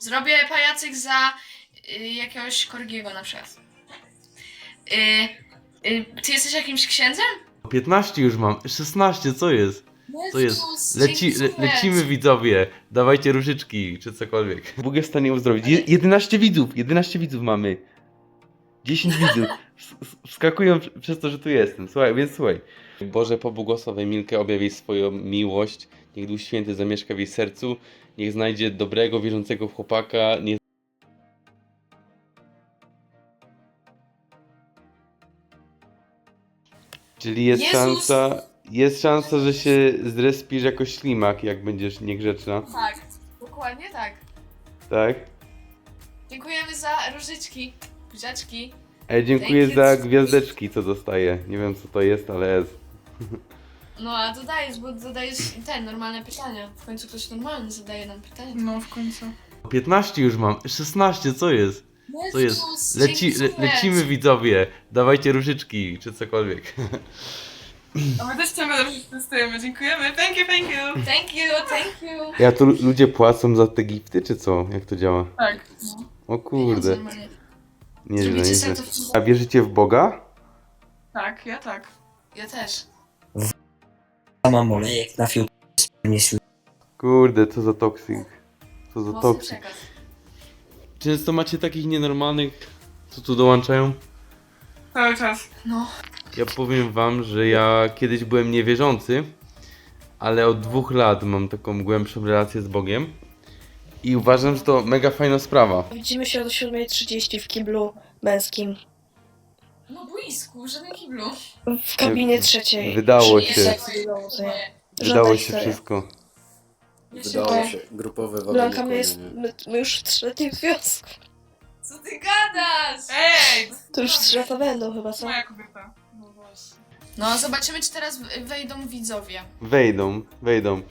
Zrobię pajacyk za y, jakiegoś Korgiego na przykład. Y, y, ty jesteś jakimś księdzem? 15 już mam, 16, co jest? Co jest? Jezus, Leci, le, dziękuję. lecimy widzowie, dawajcie różyczki, czy cokolwiek. Bóg jest w stanie uzdrowić. Je, 11 widzów, 11 widzów mamy. 10 widzów. Ws- ws- Wskakują pr- przez to, że tu jestem. Słuchaj, więc słuchaj. Boże, pobłogosław Emilkę, objaw jej swoją miłość. Niech Duch Święty zamieszka w jej sercu. Niech znajdzie dobrego, wierzącego chłopaka. Niech Czyli jest Jezus! szansa, jest szansa, że się zrespisz jako ślimak, jak będziesz niegrzeczna, Tak, dokładnie tak. tak? Dziękujemy za różyczki, buziaczki. Ej, dziękuję za gwiazdeczki, co dostaję. Nie wiem, co to jest, ale jest. No a dodajesz, bo dodajesz te normalne pytania. W końcu ktoś normalny zadaje nam pytania. No, w końcu. 15 już mam, 16, co jest? Co jest? Jezus, Leci, le, dziękuję. lecimy widzowie, dawajcie różyczki, czy cokolwiek. A my też chcemy robić testujemy. Dziękujemy. Thank you, thank you. Thank you, thank you. Ja tu ludzie płacą za te gifty, czy co? Jak to działa? Tak. O kurde, Normalnie. nieźle, Zrobicie nieźle. to w A wierzycie w Boga? Tak, ja tak. Ja też. Sama olejek na filtr nie sił. Kurde, co za toksyk. Co za Mocny przekaz. Często macie takich nienormalnych, co tu dołączają? Cały czas. No. Ja powiem wam, że ja kiedyś byłem niewierzący, ale od dwóch lat mam taką głębszą relację z Bogiem i uważam, że to mega fajna sprawa. Widzimy się o 7.30 w kiblu męskim. No blisku, żadnym kiblu. W kabinie trzeciej. Wydało Czyli się, Tak wydało się. wydało Żadna się historia. wszystko. Wydało się. Grupowe Blanka, my, jest, my, my już w trzyletnim związku. Co ty gadasz? Ej! To już trzy lata będą chyba, co? Moja kobieta. No właśnie. No, zobaczymy, czy teraz w- wejdą widzowie. Wejdą, wejdą.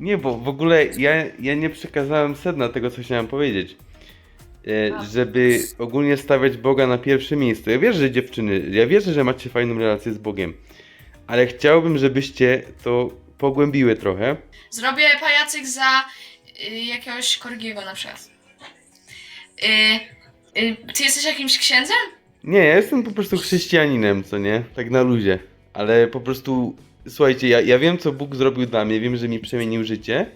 Nie, bo w ogóle ja, ja nie przekazałem sedna tego, co chciałem powiedzieć. E, żeby ogólnie stawiać Boga na pierwsze miejsce. Ja wierzę, że dziewczyny, ja wierzę, że macie fajną relację z Bogiem, ale chciałbym, żebyście to pogłębiły trochę. Zrobię pajacyk za y, jakiegoś Korgiego na przykład. Y, y, ty jesteś jakimś księdzem? Nie, ja jestem po prostu chrześcijaninem, co nie? Tak na luzie. Ale po prostu, słuchajcie, ja, ja wiem, co Bóg zrobił dla mnie, wiem, że mi przemienił życie.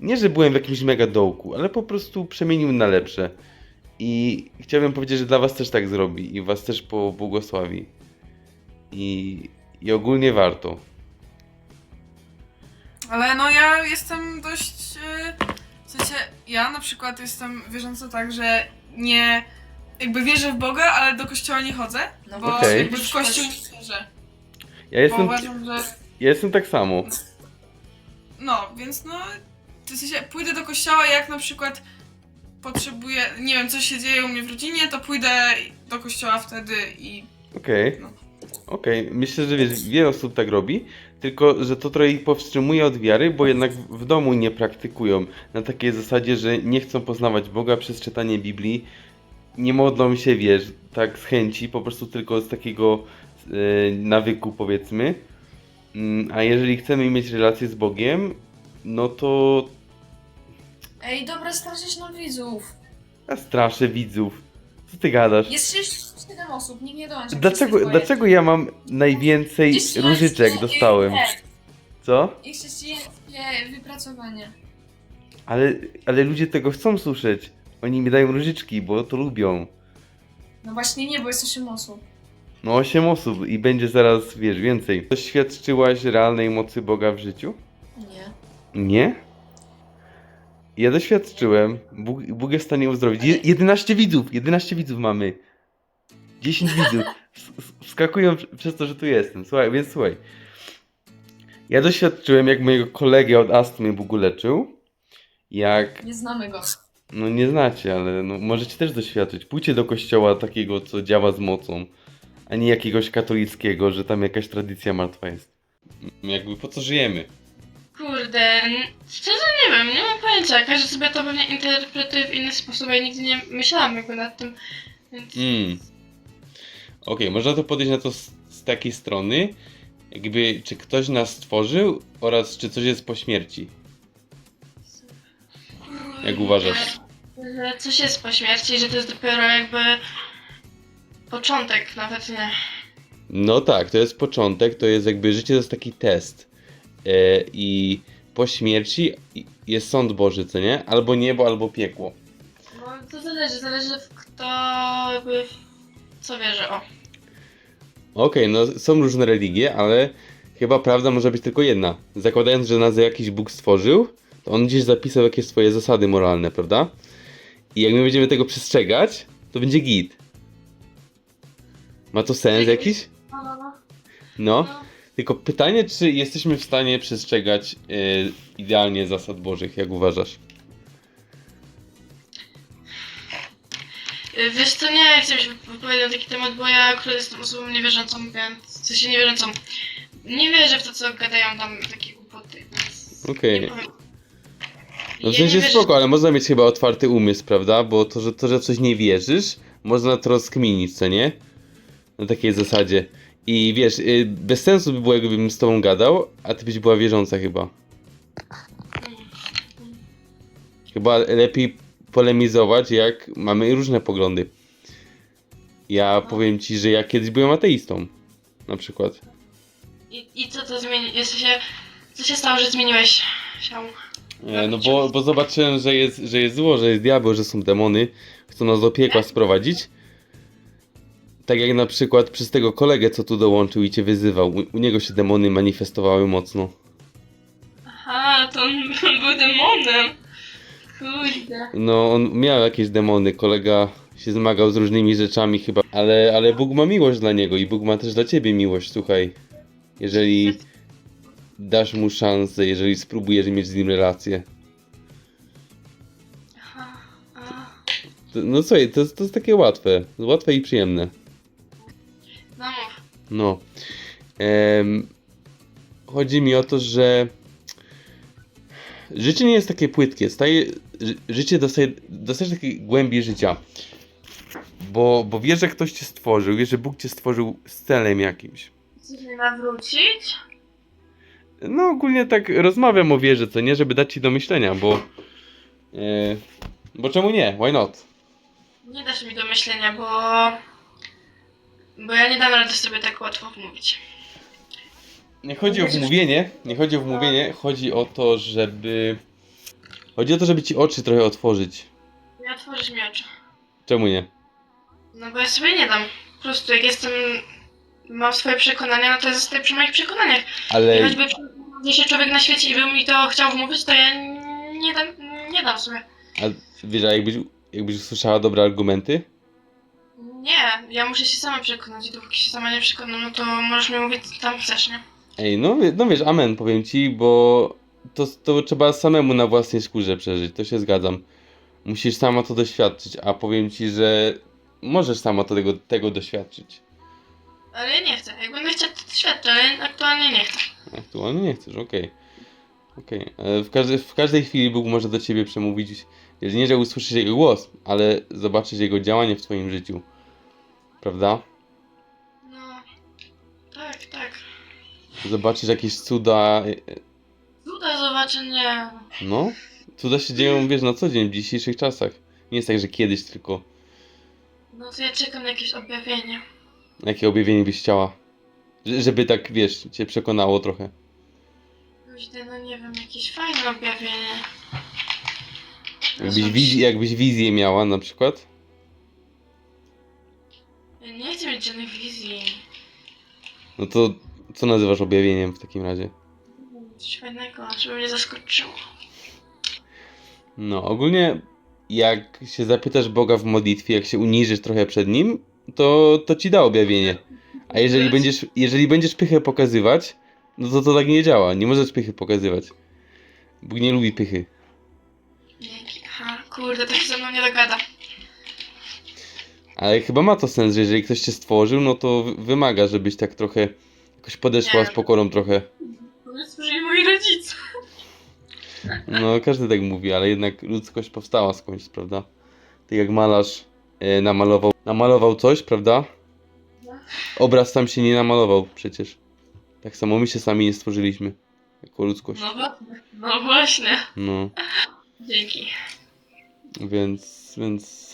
Nie, że byłem w jakimś mega dołku, ale po prostu przemienił na lepsze. I chciałbym powiedzieć, że dla was też tak zrobi i was też pobłogosławi. I, i ogólnie warto. Ale no ja jestem dość... e, W sensie, ja na przykład jestem wierząca tak, że nie... Jakby wierzę w Boga, ale do kościoła nie chodzę. No Bo Okej. jakby w kościół nie wierzę. Ja Bo jestem, uważam, że... ja jestem tak samo. No, więc no, w sensie pójdę do kościoła, jak na przykład potrzebuję, nie wiem, coś się dzieje u mnie w rodzinie, to pójdę do kościoła wtedy i Okej. No. Okej, myślę, że wiesz, wiele osób tak robi, tylko że to trochę ich powstrzymuje od wiary, bo jednak w w domu nie praktykują. Na takiej zasadzie, że nie chcą poznawać Boga przez czytanie Biblii, nie modlą się, wiesz, tak z chęci, po prostu tylko z takiego e, nawyku, powiedzmy. Mm, A jeżeli chcemy mieć relację z Bogiem, no to Ej, dobra, straszysz nam widzów. ja straszę widzów. Co ty gadasz? Jest 7 osób, nikt nie dołącza. Dlaczego, dlaczego ja mam najwięcej różyczek dostałem? Co? I chrześcijańskie wypracowanie. Ale, ale ludzie tego chcą słyszeć. Oni mi dają różyczki, bo to lubią. No właśnie nie, bo jest 8 osób. No 8 osób i będzie zaraz, wiesz, więcej. Doświadczyłaś realnej mocy Boga w życiu? Nie. Nie? Ja doświadczyłem. Bóg, Bóg jest w stanie uzdrowić. Je, 11 widzów, 11 widzów mamy. 10 widzów. Pr- przez to, że tu jestem. Słuchaj, więc słuchaj. Ja doświadczyłem, jak mojego kolegę od astmy Bóg uleczył. Jak Nie znamy go. No nie znacie, ale no, możecie też doświadczyć. Pójdźcie do kościoła takiego, co działa z mocą, a nie jakiegoś katolickiego, że tam jakaś tradycja martwa jest. Jakby po co żyjemy? Kurde, szczerze nie wiem, nie mam pojęcia. Każdy sobie to pewnie interpretuje w inny sposób, ja nigdy nie myślałam jakby nad tym. Więc Mm. Okej, można to podejść na to z, z takiej strony, jakby czy ktoś nas stworzył oraz czy coś jest po śmierci. Jak uważasz? Że coś jest po śmierci, że to jest dopiero jakby początek, nawet nie. No tak, to jest początek, to jest jakby życie to jest taki test. E, I po śmierci jest sąd Boży, co nie? Albo niebo, albo piekło. No to zależy, zależy w kto jakby co wierzy, o. Okej, no są różne religie, ale chyba prawda może być tylko jedna. Zakładając, że nas jakiś Bóg stworzył, to on gdzieś zapisał jakieś swoje zasady moralne, prawda? I jak my będziemy tego przestrzegać, to będzie git. Ma to sens jakiś? No, no, no. No. Tylko pytanie, czy jesteśmy w stanie przestrzegać y, idealnie zasad Bożych, jak uważasz? Y, Wiesz co, nie chcę się wypowiedzieć na taki temat, bo ja akurat jestem osobą niewierzącą, więc w sensie niewierzącą. Nie wierzę w to, co gadają tam takie głupoty, więc Okej. nie powiem. No w Ja sensie nie wierzę- spoko, ale można mieć chyba otwarty umysł, prawda? Bo to, że to, że w coś nie wierzysz, można to rozkminić, co nie? Na takiej zasadzie. I wiesz, y, bez sensu by było, jakbym z tobą gadał, a ty byś była wierząca chyba. Chyba lepiej polemizować, jak mamy różne poglądy. Ja powiem ci, że ja kiedyś byłem ateistą. Na przykład. I, I co to zmieni? Jest się, co się stało, że zmieniłeś się? E, No bo, bo zobaczyłem, że jest, że jest zło, że jest diabeł, że są demony, chcą nas do piekła sprowadzić. Tak jak na przykład przez tego kolegę, co tu dołączył i cię wyzywał. U, u niego się demony manifestowały mocno. Aha, to on był demonem. Kurde. No, on miał jakieś demony, kolega się zmagał z różnymi rzeczami chyba, ale, ale Bóg ma miłość dla niego i Bóg ma też dla ciebie miłość, słuchaj. Jeżeli dasz mu szansę, jeżeli spróbujesz mieć z nim relację. Aha. A. To, no słuchaj, to, jest- to jest takie łatwe, łatwe i przyjemne. No. Em, chodzi mi o to, że życie nie jest takie płytkie. Staje, ży, życie dostaje, dostajesz takiej głębi życia. Bo, bo wiesz, że ktoś cię stworzył, wiesz, że Bóg cię stworzył z celem jakimś. Chcesz mnie nawrócić? No ogólnie tak rozmawiam o wierze, co nie, żeby dać ci do myślenia, bo... E, bo czemu nie? Why not? Nie dasz mi do myślenia, bo... Bo ja nie dam rady sobie tak łatwo wmówić. Nie chodzi o wmówienie, nie chodzi o wmówienie, chodzi o to, żeby... Chodzi o to, żeby ci oczy trochę otworzyć. Nie otworzysz mi oczy. Czemu nie? No bo ja sobie nie dam. Po prostu jak jestem... Mam swoje przekonania, no to zostaję przy moich przekonaniach. I Ale choćby gdzieś się człowiek na świecie i by mi to chciał wmówić, to ja nie dam, nie dam sobie. A wiesz, a jakbyś, jakbyś usłyszała dobre argumenty? Nie, ja muszę się sama przekonać i dopóki się sama nie przekonam, no to możesz mi mówić co tam chcesz, nie? Ej, no, wie- no wiesz, amen, powiem ci, bo to, to trzeba samemu na własnej skórze przeżyć, to się zgadzam. Musisz sama to doświadczyć, a powiem ci, że możesz sama to tego, tego doświadczyć. Ale ja nie chcę. Jak będę chciał, to świadczę, ale aktualnie nie chcę. Aktualnie nie chcesz, okej. Okej, e, w, każdej, w każdej chwili Bóg może do ciebie przemówić, nie, że usłyszysz Jego głos, ale zobaczysz Jego działanie w twoim życiu. Prawda? No, tak, tak. Zobaczysz jakieś cuda, Cuda zobaczę, nie. No, cuda się dzieją, wiesz, na co dzień, w dzisiejszych czasach. Nie jest tak, że kiedyś tylko. No to ja czekam na jakieś objawienie. Jakie objawienie byś chciała? Że- Żeby tak, wiesz, cię przekonało trochę. Kurde, no nie wiem, jakieś fajne objawienie. Jakbyś, wiz- jakbyś wizję miała na przykład. Żadnych wizji. No to co nazywasz objawieniem w takim razie? Coś fajnego, żeby mnie zaskoczyło. No, ogólnie jak się zapytasz Boga w modlitwie, jak się uniżysz trochę przed Nim, to, to ci da objawienie. A jeżeli będziesz, jeżeli będziesz pychę pokazywać, no to to tak nie działa. Nie możesz pychy pokazywać. Bóg nie lubi pychy. Dzięki. Aha, kurde, to się ze mną nie dogada. Ale chyba ma to sens, że jeżeli ktoś cię stworzył, no to wy- wymaga, żebyś tak trochę jakoś podeszła z pokorą trochę. Powiedzmy, że i moi rodzice. No, każdy tak mówi, ale jednak ludzkość powstała skądś, prawda? Tak jak malarz e, namalował, namalował coś, prawda? Obraz sam się nie namalował przecież. Tak samo my się sami nie stworzyliśmy. Jako ludzkość. No, wa- no właśnie. No. Dzięki. Więc, więc...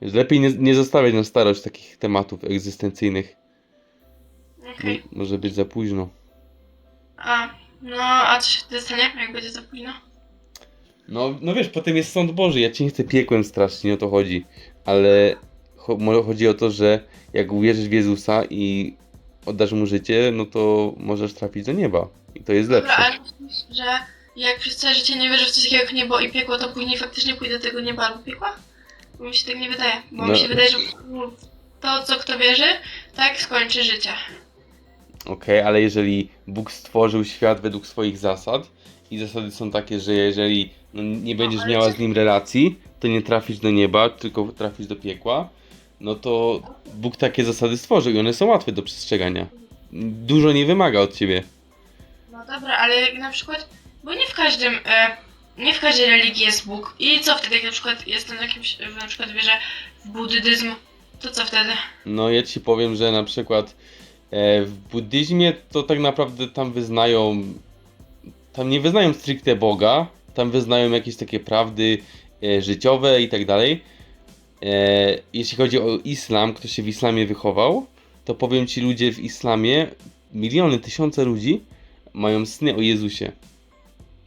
Lepiej nie, nie zostawiać na starość takich tematów egzystencyjnych. Okej. Może być za późno. A, no, a co się wtedy stanie, jak będzie za późno? No, no wiesz, potem jest sąd Boży. Ja cię nie chcę piekłem strasznie, o to chodzi. Ale cho mo- chodzi o to, że jak uwierzysz w Jezusa i oddasz mu życie, no to możesz trafić do nieba. I to jest Dobra, lepsze. ale myślisz, że jak przez całe życie nie wierzę w coś takiego jak niebo i piekło, to później faktycznie pójdę do tego nieba albo piekła? Mi się tak nie wydaje. Bo No. mi się wydaje, że to, co kto wierzy, tak skończy życie. Okej, ale jeżeli Bóg stworzył świat według swoich zasad i zasady są takie, że jeżeli no, nie będziesz ale miała czy- z nim relacji, to nie trafisz do nieba, tylko trafisz do piekła, no to Bóg takie zasady stworzył i one są łatwe do przestrzegania. Dużo nie wymaga od ciebie. No dobra, ale jak na przykład, bo nie w każdym, e, nie w każdej religii jest Bóg. I co wtedy, jak na przykład jestem jakimś, e, na przykład wierzę w buddyzm, to co wtedy? No ja ci powiem, że na przykład e, w buddyzmie to tak naprawdę tam wyznają, tam nie wyznają stricte Boga, tam wyznają jakieś takie prawdy e, życiowe i tak dalej. E, jeśli chodzi o islam, kto się w islamie wychował, to powiem ci ludzie w islamie, miliony, tysiące ludzi mają sny o Jezusie.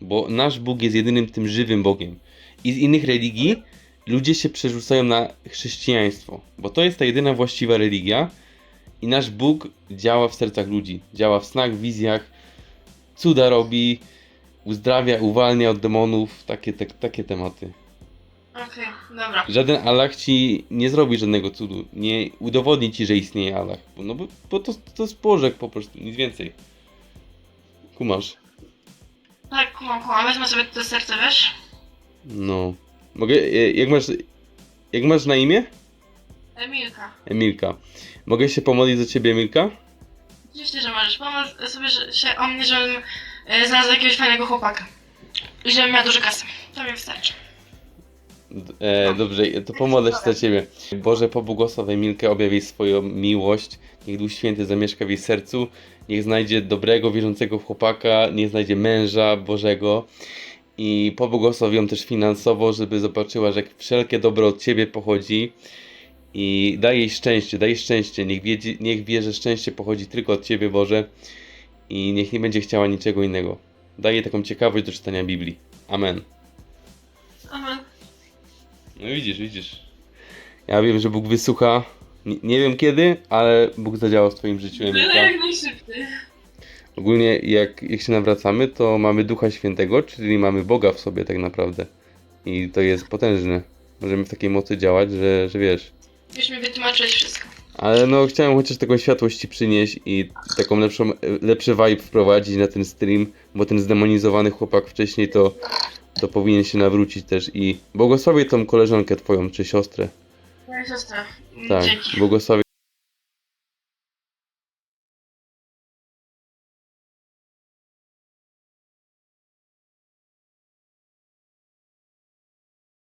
Bo nasz Bóg jest jedynym tym żywym Bogiem. I z innych religii ludzie się przerzucają na chrześcijaństwo, bo to jest ta jedyna właściwa religia i nasz Bóg działa w sercach ludzi. Działa w snach, wizjach, cuda robi, uzdrawia, uwalnia od demonów, takie, te, takie tematy. Okej, dobra. Żaden Allah ci nie zrobi żadnego cudu, nie udowodni ci, że istnieje Allah, bo- no bo, bo to, to jest Bożek po prostu, nic więcej. Kumasz? Tak, kumam, kumam, wezmę sobie to do serca, wiesz? No. Mogę, e, jak masz, jak masz na imię? Emilka. Emilka. Mogę się pomodlić za ciebie, Emilka? Oczywiście, że możesz. Pomóż sobie że, się o mnie, żebym e, znalazł jakiegoś fajnego chłopaka. I żebym miał dużo kasy. To mi wystarczy. E, dobrze, to pomodlę się za Ciebie. Boże, pobłogosław Emilkę, objaw jej swoją miłość. Niech Duch Święty zamieszka w jej sercu. Niech znajdzie dobrego, wierzącego chłopaka. Niech znajdzie męża Bożego. I pobłogosław ją też finansowo, żeby zobaczyła, że wszelkie dobro od Ciebie pochodzi. I daj jej szczęście, daj jej szczęście. Niech, wiedzie, niech wie, że szczęście pochodzi tylko od Ciebie, Boże. I niech nie będzie chciała niczego innego. Daj jej taką ciekawość do czytania Biblii. Amen. Amen. No widzisz, widzisz. Ja wiem, że Bóg wysłucha. Nie, nie wiem kiedy, ale Bóg zadziała w Twoim życiu, Emilka. jak najszybciej. Ogólnie jak, jak się nawracamy, to mamy Ducha Świętego, czyli mamy Boga w sobie tak naprawdę. I to jest potężne. Możemy w takiej mocy działać, że, że wiesz. Już mi wytłumaczyłeś wszystko. Ale no chciałem chociaż taką światłość Ci przynieść i taką lepszą, lepszy vibe wprowadzić na ten stream, bo ten zdemonizowany chłopak wcześniej to, to powinien się nawrócić też i błogosławię tą koleżankę Twoją czy siostrę. Moja siostra. Tak, Dzięki. błogosławię